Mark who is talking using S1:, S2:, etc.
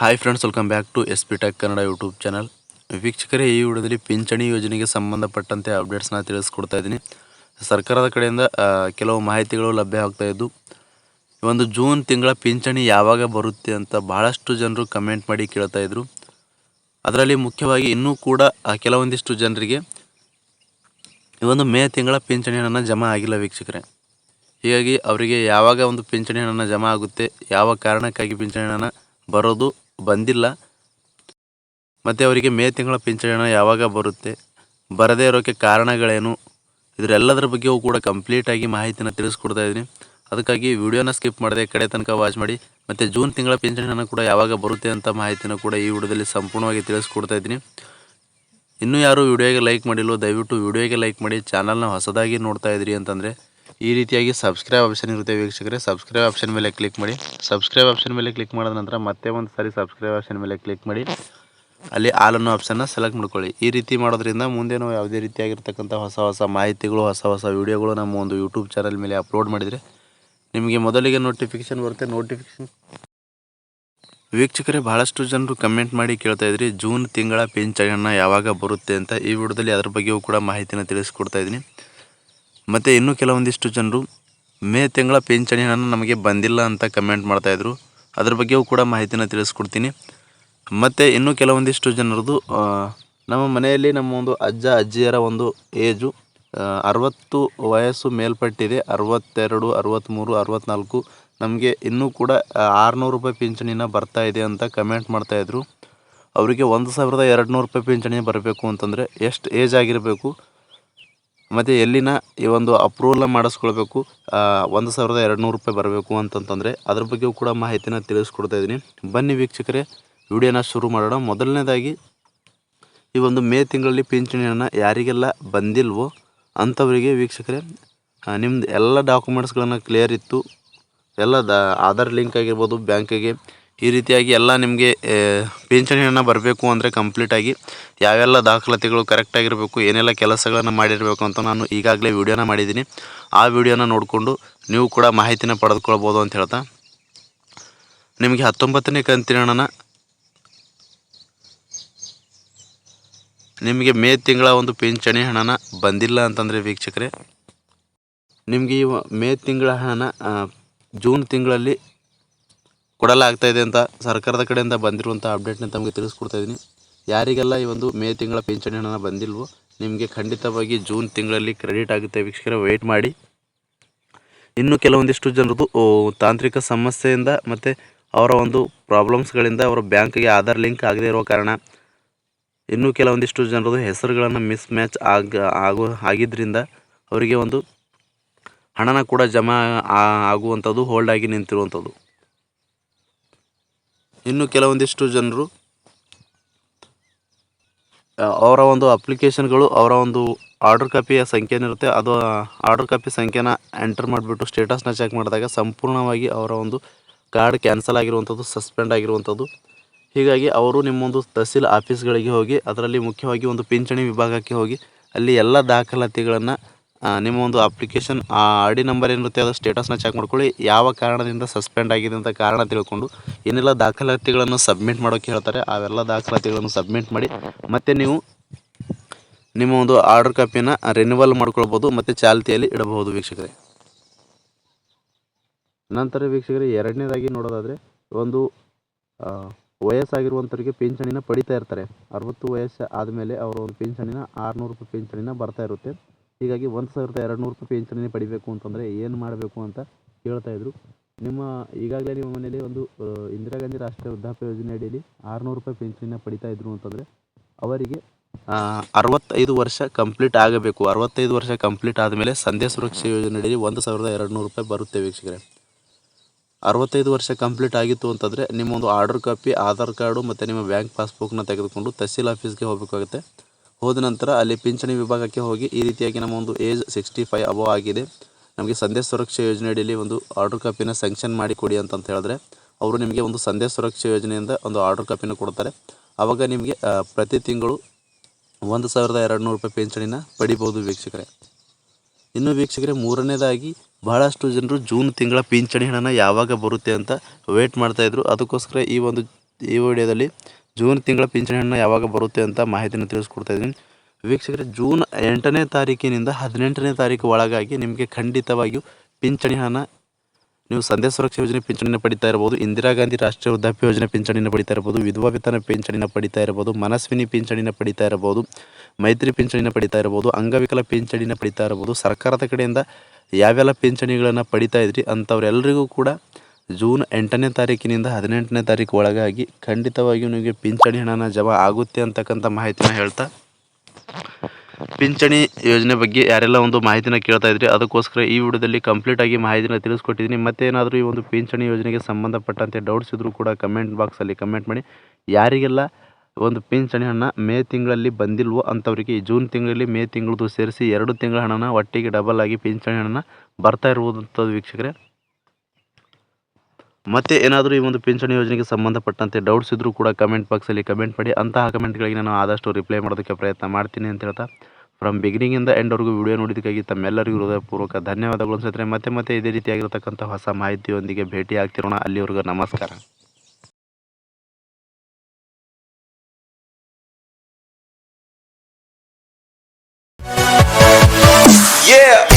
S1: Hi friends welcome back to S P Tech Kannada YouTube channel ವೀಕ್ಷಕರೇ, ಈ ವಿಡಿಯೋದಲ್ಲಿ ಪಿಂಚಣಿ ಯೋಜನೆಗೆ ಸಂಬಂಧಪಟ್ಟಂತೆ ಅಪ್ಡೇಟ್ಸ್ನ ತಿಳಿಸ್ಕೊಡ್ತಾ ಇದ್ದೀನಿ. ಸರ್ಕಾರದ ಕಡೆಯಿಂದ ಕೆಲವು ಮಾಹಿತಿಗಳು ಲಭ್ಯ ಆಗ್ತಾ ಇದ್ದು ಒಂದು ಜೂನ್ ತಿಂಗಳ ಪಿಂಚಣಿ ಯಾವಾಗ ಬರುತ್ತೆ ಅಂತ ಬಹಳಷ್ಟು ಜನರು ಕಮೆಂಟ್ ಮಾಡಿ ಕೇಳ್ತಾ ಇದ್ರು. ಅದರಲ್ಲಿ ಮುಖ್ಯವಾಗಿ ಇನ್ನೂ ಕೂಡ ಕೆಲವೊಂದಿಷ್ಟು ಜನರಿಗೆ ಒಂದು ಮೇ ತಿಂಗಳ ಪಿಂಚಣಿ ಹಣನ ಜಮಾ ಆಗಿಲ್ಲ ವೀಕ್ಷಕರೇ. ಹೀಗಾಗಿ ಅವರಿಗೆ ಯಾವಾಗ ಒಂದು ಪಿಂಚಣಿ ಹಣನ ಜಮಾ ಆಗುತ್ತೆ, ಯಾವ ಕಾರಣಕ್ಕಾಗಿ ಪಿಂಚಣಿ ಹಣ ಬರೋದು ಬಂದಿಲ್ಲ. ಮತ್ತು ಅವರಿಗೆ ಮೇ ತಿಂಗಳ ಪಿಂಚಣಿ ಯಾವಾಗ ಬರುತ್ತೆ, ಬರದೇ ಇರೋಕ್ಕೆ ಕಾರಣಗಳೇನು, ಇದರೆಲ್ಲದರ ಬಗ್ಗೆಯೂ ಕೂಡ ಕಂಪ್ಲೀಟಾಗಿ ಮಾಹಿತಿನ ತಿಳಿಸ್ಕೊಡ್ತಾ ಇದ್ದೀನಿ. ಅದಕ್ಕಾಗಿ ವಿಡಿಯೋನ ಸ್ಕಿಪ್ ಮಾಡದೆ ಕಡೆ ತನಕ ವಾಚ್ ಮಾಡಿ, ಮತ್ತು ಜೂನ್ ತಿಂಗಳ ಪಿಂಚಣಿ ಕೂಡ ಯಾವಾಗ ಬರುತ್ತೆ ಅಂತ ಮಾಹಿತಿನ ಕೂಡ ಈ ವಿಡಿಯೋದಲ್ಲಿ ಸಂಪೂರ್ಣವಾಗಿ ತಿಳಿಸ್ಕೊಡ್ತಾ ಇದ್ದೀನಿ. ಇನ್ನೂ ಯಾರು ವಿಡಿಯೋಗೆ ಲೈಕ್ ಮಾಡಿಲ್ಲೋ ದಯವಿಟ್ಟು ವಿಡಿಯೋಗೆ ಲೈಕ್ ಮಾಡಿ ಚಾನಲ್ನ ಹೊಸದಾಗಿ ನೋಡ್ತಾ ಇದ್ದೀರಿ ಅಂತಂದರೆ ಈ ರೀತಿಯಾಗಿ ಸಬ್ಸ್ಕ್ರೈಬ್ ಆಪ್ಷನ್ ಇರುತ್ತೆ ವೀಕ್ಷಕರೇ. ಸಬ್ಸ್ಕ್ರೈಬ್ ಆಪ್ಷನ್ ಮೇಲೆ ಕ್ಲಿಕ್ ಮಾಡಿ. ಸಬ್ಸ್ಕ್ರೈಬ್ ಆಪ್ಷನ್ ಮೇಲೆ ಕ್ಲಿಕ್ ಮಾಡಿದ ನಂತರ ಮತ್ತೆ ಒಂದು ಸಾರಿ ಸಬ್ಸ್ಕ್ರೈಬ್ ಆಪ್ಷನ್ ಮೇಲೆ ಕ್ಲಿಕ್ ಮಾಡಿ. ಅಲ್ಲಿ ಆಲ್ ಅನ್ನೋ ಆಪ್ಷನ್ನ ಸೆಲೆಕ್ಟ್ ಮಾಡ್ಕೊಳ್ಳಿ. ಈ ರೀತಿ ಮಾಡೋದ್ರಿಂದ ಮುಂದೆ ನಾವು ಯಾವುದೇ ರೀತಿಯಾಗಿರ್ತಕ್ಕಂಥ ಹೊಸ ಹೊಸ ಮಾಹಿತಿಗಳು, ಹೊಸ ಹೊಸ ವೀಡಿಯೋಗಳು ನಮ್ಮ ಒಂದು ಯೂಟ್ಯೂಬ್ ಚಾನಲ್ ಮೇಲೆ ಅಪ್ಲೋಡ್ ಮಾಡಿದರೆ ನಿಮಗೆ ಮೊದಲಿಗೆ ನೋಟಿಫಿಕೇಶನ್ ಬರುತ್ತೆ. ನೋಟಿಫಿಕೇಶನ್ ವೀಕ್ಷಕರೇ, ಬಹಳಷ್ಟು ಜನರು ಕಮೆಂಟ್ ಮಾಡಿ ಕೇಳ್ತಾ ಇದ್ರಿ, ಜೂನ್ ತಿಂಗಳ ಪಿಂಚಣಿ ಯಾವಾಗ ಬರುತ್ತೆ? ಅಂತ ಈ ವಿಡಿಯೋದಲ್ಲಿ ಅದ್ರ ಬಗ್ಗೆಯೂ ಕೂಡ ಮಾಹಿತಿನ ತಿಳಿಸ್ಕೊಡ್ತಾ ಇದ್ದೀನಿ. ಮತ್ತು ಇನ್ನೂ ಕೆಲವೊಂದಿಷ್ಟು ಜನರು, ಮೇ ತಿಂಗಳ ಪಿಂಚಣಿ ಹಣ ನಮಗೆ ಬಂದಿಲ್ಲ ಅಂತ ಕಮೆಂಟ್ ಮಾಡ್ತಾಯಿದ್ರು ಅದ್ರ ಬಗ್ಗೆಯೂ ಕೂಡ ಮಾಹಿತಿನ ತಿಳಿಸ್ಕೊಡ್ತೀನಿ. ಮತ್ತು ಇನ್ನೂ ಕೆಲವೊಂದಿಷ್ಟು ಜನರದು ನಮ್ಮ ಮನೆಯಲ್ಲಿ ನಮ್ಮ ಒಂದು ಅಜ್ಜ, ಅಜ್ಜಿಯರ ಒಂದು ಏಜು ಅರವತ್ತು ವಯಸ್ಸು ಮೇಲ್ಪಟ್ಟಿದೆ. ಅರವತ್ತೆರಡು ಅರವತ್ತ್ಮೂರು ಅರವತ್ತ್ನಾಲ್ಕು ನಮಗೆ ಇನ್ನೂ ಕೂಡ ಆರುನೂರು ರೂಪಾಯಿ ಪಿಂಚಣಿನ ಬರ್ತಾ ಇದೆ ಅಂತ ಕಮೆಂಟ್ ಮಾಡ್ತಾಯಿದ್ರು ಅವರಿಗೆ ಒಂದು ಸಾವಿರದ ಎರಡು ನೂರು ರೂಪಾಯಿ ಪಿಂಚಣಿ ಬರಬೇಕು ಅಂತಂದರೆ ಎಷ್ಟು ಏಜ್ ಆಗಿರಬೇಕು? ಮತ್ತು ಎಲ್ಲಿನ ಈ ಒಂದು ಅಪ್ರೂವಲ್ ಮಾಡಿಸ್ಕೊಳ್ಬೇಕು ಒಂದು ಸಾವಿರದ ಎರಡು ನೂರು ರೂಪಾಯಿ ಬರಬೇಕು ಅಂತಂತಂದರೆ ಅದ್ರ ಬಗ್ಗೆಯೂ ಕೂಡ ಮಾಹಿತಿನ ತಿಳಿಸ್ಕೊಡ್ತಾ ಇದ್ದೀನಿ. ಬನ್ನಿ ವೀಕ್ಷಕರೇ, ವಿಡಿಯೋನ ಶುರು ಮಾಡೋಣ. ಮೊದಲನೇದಾಗಿ, ಈ ಒಂದು ಮೇ ತಿಂಗಳಲ್ಲಿ ಪಿಂಚಣಿಯನ್ನು ಯಾರಿಗೆಲ್ಲ ಬಂದಿಲ್ವೋ ಅಂಥವರಿಗೆ ವೀಕ್ಷಕರೇ ನಿಮ್ಮದು ಎಲ್ಲ ಡಾಕ್ಯುಮೆಂಟ್ಸ್ಗಳನ್ನು ಕ್ಲಿಯರ್ ಇತ್ತು. ಎಲ್ಲ ದ, ಆಧಾರ್ ಲಿಂಕ್ ಆಗಿರ್ಬೋದು ಬ್ಯಾಂಕಿಗೆ ಈ ರೀತಿಯಾಗಿ ಎಲ್ಲ ನಿಮಗೆ ಪಿಂಚಣಿ ಹಣ ಬರಬೇಕು ಅಂದರೆ ಕಂಪ್ಲೀಟಾಗಿ ಯಾವೆಲ್ಲ ದಾಖಲಾತಿಗಳು ಕರೆಕ್ಟಾಗಿರಬೇಕು ಏನೆಲ್ಲ ಕೆಲಸಗಳನ್ನು ಮಾಡಿರಬೇಕು ಅಂತ ನಾನು ಈಗಾಗಲೇ ವಿಡಿಯೋನ ಮಾಡಿದ್ದೀನಿ. ಆ ವಿಡಿಯೋನ ನೋಡಿಕೊಂಡು ನೀವು ಕೂಡ ಮಾಹಿತಿನ ಪಡೆದುಕೊಳ್ಬೋದು ಅಂತ ಹೇಳ್ತಾ. ನಿಮಗೆ ಹತ್ತೊಂಬತ್ತನೇ ಕಂತಿನ ಹಣನ ನಿಮಗೆ ಮೇ ತಿಂಗಳ ಒಂದು ಪಿಂಚಣಿ ಹಣನ ಬಂದಿಲ್ಲ ಅಂತಂದರೆ ವೀಕ್ಷಕರೇ, ನಿಮಗೆ ಈ ಮೇ ತಿಂಗಳ ಹಣನ ಜೂನ್ ತಿಂಗಳಲ್ಲಿ ಕೊಡಲಾಗ್ತಾ ಇದೆ ಅಂತ ಸರ್ಕಾರದ ಕಡೆಯಿಂದ ಬಂದಿರುವಂಥ ಅಪ್ಡೇಟ್ನ ತಮಗೆ ತಿಳಿಸ್ಕೊಡ್ತಾ ಇದ್ದೀನಿ. ಯಾರಿಗೆಲ್ಲ ಈ ಒಂದು ಮೇ ತಿಂಗಳ ಪಿಂಚಣಿ ಹಣ ಬಂದಿಲ್ವೋ, ನಿಮಗೆ ಖಂಡಿತವಾಗಿ ಜೂನ್ ತಿಂಗಳಲ್ಲಿ ಕ್ರೆಡಿಟ್ ಆಗುತ್ತೆ. ವೀಕ್ಷಕರ ವೆಯ್ಟ್ ಮಾಡಿ. ಇನ್ನು ಕೆಲವೊಂದಿಷ್ಟು ಜನರದು ತಾಂತ್ರಿಕ ಸಮಸ್ಯೆಯಿಂದ ಮತ್ತು ಅವರ ಒಂದು ಪ್ರಾಬ್ಲಮ್ಸ್ಗಳಿಂದ ಅವರ ಬ್ಯಾಂಕ್ಗೆ ಆಧಾರ್ ಲಿಂಕ್ ಆಗದೇ ಇರೋ ಕಾರಣ ಇನ್ನೂ ಕೆಲವೊಂದಿಷ್ಟು ಜನರದು ಹೆಸರುಗಳನ್ನು ಮಿಸ್ ಮ್ಯಾಚ್ ಆಗ, ಆಗೋ ಆಗಿದ್ದರಿಂದ ಅವರಿಗೆ ಒಂದು ಹಣನ ಕೂಡ ಜಮಾ ಆಗುವಂಥದ್ದು ಹೋಲ್ಡ್ ಆಗಿ ನಿಂತಿರುವಂಥದ್ದು. ಇನ್ನು ಕೆಲವೊಂದಿಷ್ಟು ಜನರು ಅವರ ಒಂದು ಅಪ್ಲಿಕೇಶನ್ಗಳು, ಅವರ ಒಂದು ಆರ್ಡರ್ ಕಾಪಿಯ ಸಂಖ್ಯೆ ಏನಿರುತ್ತೆ ಅದು ಆರ್ಡರ್ ಕಾಪಿ ಸಂಖ್ಯೆನ ಎಂಟರ್ ಮಾಡಿಬಿಟ್ಟು ಸ್ಟೇಟಸ್ನ ಚೆಕ್ ಮಾಡಿದಾಗ ಸಂಪೂರ್ಣವಾಗಿ ಅವರ ಒಂದು ಕಾರ್ಡ್ ಕ್ಯಾನ್ಸಲ್ ಆಗಿರುವಂಥದ್ದು ಸಸ್ಪೆಂಡ್ ಆಗಿರುವಂಥದ್ದು. ಹೀಗಾಗಿ ಅವರು ನಿಮ್ಮೊಂದು ತಹಸೀಲ್ ಆಫೀಸ್ಗಳಿಗೆ ಹೋಗಿ, ಅದರಲ್ಲಿ ಮುಖ್ಯವಾಗಿ ಒಂದು ಪಿಂಚಣಿ ವಿಭಾಗಕ್ಕೆ ಹೋಗಿ, ಅಲ್ಲಿ ಎಲ್ಲ ದಾಖಲಾತಿಗಳನ್ನು ನಿಮ್ಮ ಒಂದು ಅಪ್ಲಿಕೇಶನ್ ಆ ಆರ್ ಡಿ ನಂಬರ್ ಏನಿರುತ್ತೆ ಅದು ಸ್ಟೇಟಸ್ನ ಚೆಕ್ ಮಾಡ್ಕೊಳ್ಳಿ. ಯಾವ ಕಾರಣದಿಂದ ಸಸ್ಪೆಂಡ್ ಆಗಿದೆ ಅಂತ ಕಾರಣ ತಿಳ್ಕೊಂಡು, ಏನೆಲ್ಲ ದಾಖಲಾತಿಗಳನ್ನು ಸಬ್ಮಿಟ್ ಮಾಡೋಕ್ಕೆ ಹೇಳ್ತಾರೆ, ಅವೆಲ್ಲ ದಾಖಲಾತಿಗಳನ್ನು ಸಬ್ಮಿಟ್ ಮಾಡಿ, ಮತ್ತು ನೀವು ನಿಮ್ಮ ಒಂದು ಆರ್ಡರ್ ಕಾಪಿನ ರಿನ್ಯೂವಲ್ ಮಾಡ್ಕೊಳ್ಬೋದು, ಮತ್ತು ಚಾಲ್ತಿಯಲ್ಲಿ ಇಡಬಹುದು ವೀಕ್ಷಕರೇ. ನಂತರ ವೀಕ್ಷಕರೇ, ಎರಡನೇದಾಗಿ ನೋಡೋದಾದರೆ, ಒಂದು ವಯಸ್ಸಾಗಿರುವಂಥವ್ರಿಗೆ ಪಿಂಚಣಿನ ಪಡಿತಾ ಇರ್ತಾರೆ. ಅರವತ್ತು ವಯಸ್ಸು ಆದಮೇಲೆ ಅವರು ಒಂದು ಪಿಂಚಣಿನ ಆರುನೂರು ರೂಪಾಯಿ ಪಿಂಚಣಿನ ಬರ್ತಾ ಇರುತ್ತೆ. ಹೀಗಾಗಿ ಒಂದು ಸಾವಿರದ ಎರಡು ನೂರು ರೂಪಾಯಿ ಪೆನ್ಷನ್ನೇ ಪಡಿಬೇಕು ಅಂತಂದರೆ ಏನು ಮಾಡಬೇಕು ಅಂತ ಕೇಳ್ತಾ ಇದ್ರು. ನಿಮ್ಮ ಈಗಾಗಲೇ ನಿಮ್ಮ ಮನೆಯಲ್ಲಿ ಒಂದು ಇಂದಿರಾ ಗಾಂಧಿ ರಾಷ್ಟ್ರೀಯ ವೃದ್ಧಾಪ್ಯ ಯೋಜನೆ ಅಡಿಯಲ್ಲಿ ಆರುನೂರು ರೂಪಾಯಿ ಪೆನ್ಷನ್ನ ಪಡಿತಾ ಇದ್ರು ಅಂತಂದರೆ ಅವರಿಗೆ ಅರವತ್ತೈದು ವರ್ಷ ಕಂಪ್ಲೀಟ್ ಆಗಬೇಕು. ಅರವತ್ತೈದು ವರ್ಷ ಕಂಪ್ಲೀಟ್ ಆದಮೇಲೆ ಸಂಧ್ಯಾ ಸುರಕ್ಷಾ ಯೋಜನೆ ಅಡಿಯಲ್ಲಿ ಒಂದು ಸಾವಿರದ ಎರಡು ನೂರು ರೂಪಾಯಿ ಬರುತ್ತೆ ವೀಕ್ಷಕರೇ. ಅರವತ್ತೈದು ವರ್ಷ ಕಂಪ್ಲೀಟ್ ಆಗಿತ್ತು ಅಂತಂದರೆ ನಿಮ್ಮ ಒಂದು ಆರ್ಡರ್ ಕಾಪಿ, ಆಧಾರ್ ಕಾರ್ಡು ಮತ್ತು ನಿಮ್ಮ ಬ್ಯಾಂಕ್ ಪಾಸ್ಬುಕ್ನ ತೆಗೆದುಕೊಂಡು ತಹಸೀಲ್ ಆಫೀಸ್ಗೆ ಹೋಗಬೇಕಾಗುತ್ತೆ. ಹೋದ ನಂತರ ಅಲ್ಲಿ ಪಿಂಚಣಿ ವಿಭಾಗಕ್ಕೆ ಹೋಗಿ ಈ ರೀತಿಯಾಗಿ ನಮ್ಮ ಒಂದು ಏಜ್ ಸಿಕ್ಸ್ಟಿ ಫೈವ್ ಅಬೋ ಆಗಿದೆ. ನಮಗೆ ಸಂದೇಶ ಸುರಕ್ಷಾ ಯೋಜನೆ ಅಡಿಯಲ್ಲಿ ಒಂದು ಆರ್ಡರ್ ಕಾಪಿನ ಸ್ಯಾಂಕ್ಷನ್ ಮಾಡಿ ಕೊಡಿ ಅಂತ ಹೇಳಿದ್ರೆ, ಅವರು ನಿಮಗೆ ಒಂದು ಸಂದೇಶ ಸುರಕ್ಷಾ ಯೋಜನೆಯಿಂದ ಒಂದು ಆರ್ಡರ್ ಕಾಪಿನ ಕೊಡ್ತಾರೆ. ಆವಾಗ ನಿಮಗೆ ಪ್ರತಿ ತಿಂಗಳು ಒಂದು ಸಾವಿರದ ಎರಡು ನೂರು ರೂಪಾಯಿ ಪಿಂಚಣಿನ ಪಡಿಬೋದು ವೀಕ್ಷಕರೇ. ಇನ್ನು ವೀಕ್ಷಕರೇ, ಮೂರನೇದಾಗಿ ಬಹಳಷ್ಟು ಜನರು ಜೂನ್ ತಿಂಗಳ ಪಿಂಚಣಿ ಹಣನ ಯಾವಾಗ ಬರುತ್ತೆ ಅಂತ ವೇಟ್ ಮಾಡ್ತಾಯಿದ್ರು ಅದಕ್ಕೋಸ್ಕರ ಈ ಒಂದು, ಈ ವಿಡಿಯೋದಲ್ಲಿ ಜೂನ್ ತಿಂಗಳ ಪಿಂಚಣಿ ಹಣ ಯಾವಾಗ ಬರುತ್ತೆ ಅಂತ ಮಾಹಿತಿಯನ್ನು ತಿಳಿಸ್ಕೊಡ್ತಾ ಇದ್ದೀನಿ. ವೀಕ್ಷಕರೇ, ಜೂನ್ ಎಂಟನೇ ತಾರೀಕಿನಿಂದ ಹದಿನೆಂಟನೇ ತಾರೀಕು ಒಳಗಾಗಿ ನಿಮಗೆ ಖಂಡಿತವಾಗಿಯೂ ಪಿಂಚಣಿ ಹಣ ನೀವು ಸಂಧ್ಯಾ ಸುರಕ್ಷಾ ಯೋಜನೆ ಪಿಂಚಣಿನ ಪಡಿತಾ ಇರ್ಬೋದು, ಇಂದಿರಾ ಗಾಂಧಿ ರಾಷ್ಟ್ರೀಯ ವೃದ್ಧಾಪ್ಯ ಯೋಜನೆ ಪಿಂಚಣಿನ ಪಡಿತಾ ಇರ್ಬೋದು, ವಿಧವಾ ವೇತನ ಪಿಂಚಣಿನ ಪಡಿತಾ ಇರ್ಬೋದು, ಮನಸ್ವಿನಿ ಪಿಂಚಣಿನ ಪಡಿತಾ ಇರ್ಬೋದು, ಮೈತ್ರಿ ಪಿಂಚಣಿನ ಪಡಿತಾ ಇರ್ಬೋದು, ಅಂಗವಿಕಲ ಪಿಂಚಣಿನ ಪಡಿತಾ ಇರ್ಬೋದು, ಸರ್ಕಾರದ ಕಡೆಯಿಂದ ಯಾವೆಲ್ಲ ಪಿಂಚಣಿಗಳನ್ನು ಪಡಿತಾ ಇದ್ರಿ ಅಂಥವ್ರೆಲ್ಲರಿಗೂ ಕೂಡ ಜೂನ್ ಎಂಟನೇ ತಾರೀಕಿನಿಂದ ಹದಿನೆಂಟನೇ ತಾರೀಕು ಒಳಗಾಗಿ ಖಂಡಿತವಾಗಿಯೂ ನಿಮಗೆ ಪಿಂಚಣಿ ಹಣನ ಜಮಾ ಆಗುತ್ತೆ ಅಂತಕ್ಕಂಥ ಮಾಹಿತಿನ ಹೇಳ್ತಾ, ಪಿಂಚಣಿ ಯೋಜನೆ ಬಗ್ಗೆ ಯಾರೆಲ್ಲ ಒಂದು ಮಾಹಿತಿನ ಕೇಳ್ತಾ ಇದ್ರಿ, ಅದಕ್ಕೋಸ್ಕರ ಈ ವಿಡಿಯೋದಲ್ಲಿ ಕಂಪ್ಲೀಟ್ ಆಗಿ ಮಾಹಿತಿನ ತಿಳಿಸ್ಕೊಟ್ಟಿದ್ದೀನಿ. ಮತ್ತೆ ಏನಾದರೂ ಈ ಒಂದು ಪಿಂಚಣಿ ಯೋಜನೆಗೆ ಸಂಬಂಧಪಟ್ಟಂತೆ ಡೌಟ್ಸ್ ಇದ್ದರೂ ಕೂಡ ಕಮೆಂಟ್ ಬಾಕ್ಸಲ್ಲಿ ಕಮೆಂಟ್ ಮಾಡಿ. ಯಾರಿಗೆಲ್ಲ ಒಂದು ಪಿಂಚಣಿ ಹಣ ಮೇ ತಿಂಗಳಲ್ಲಿ ಬಂದಿಲ್ವೋ ಅಂಥವರಿಗೆ ಜೂನ್ ತಿಂಗಳಲ್ಲಿ ಮೇ ತಿಂಗಳದ್ದು ಸೇರಿಸಿ ಎರಡು ತಿಂಗಳ ಹಣನ ಒಟ್ಟಿಗೆ ಡಬಲ್ ಆಗಿ ಪಿಂಚಣಿ ಹಣನ ಬರ್ತಾ ಇರುವುದಂಥದ್ದು ವೀಕ್ಷಕರೇ. ಮತ್ತೆ ಏನಾದರೂ ಈ ಒಂದು ಪಿಂಚಣಿ ಯೋಜನೆಗೆ ಸಂಬಂಧಪಟ್ಟಂತೆ ಡೌಟ್ಸ್ ಇದ್ದರೂ ಕೂಡ ಕಮೆಂಟ್ ಬಾಕ್ಸಲ್ಲಿ ಕಮೆಂಟ್ ಮಾಡಿ. ಅಂತಹ ಕಮೆಂಟ್ಗಳಿಗೆ ನಾನು ಆದಷ್ಟು ರಿಪ್ಲೈ ಮಾಡೋದಕ್ಕೆ ಪ್ರಯತ್ನ ಮಾಡ್ತೀನಿ ಅಂತ ಹೇಳ್ತಾ. ಫ್ರಮ್ ಬಿಗಿನಿಂಗಿಂದ ಎಂಡ್ವರೆಗೂ ವಿಡಿಯೋ ನೋಡಿದ್ದಕ್ಕಾಗಿ ತಮ್ಮೆಲ್ಲರಿಗೂ ಹೃದಯಪೂರ್ವಕ ಧನ್ಯವಾದಗಳು ಅನ್ಸುತ್ತೆ ಮತ್ತೆ ಮತ್ತೆ ಇದೇ ರೀತಿಯಾಗಿರತಕ್ಕಂಥ ಹೊಸ ಮಾಹಿತಿಯೊಂದಿಗೆ ಭೇಟಿ ಆಗ್ತಿರೋಣ ಅಲ್ಲಿವರೆಗೂ ನಮಸ್ಕಾರ.
S2: Yeah.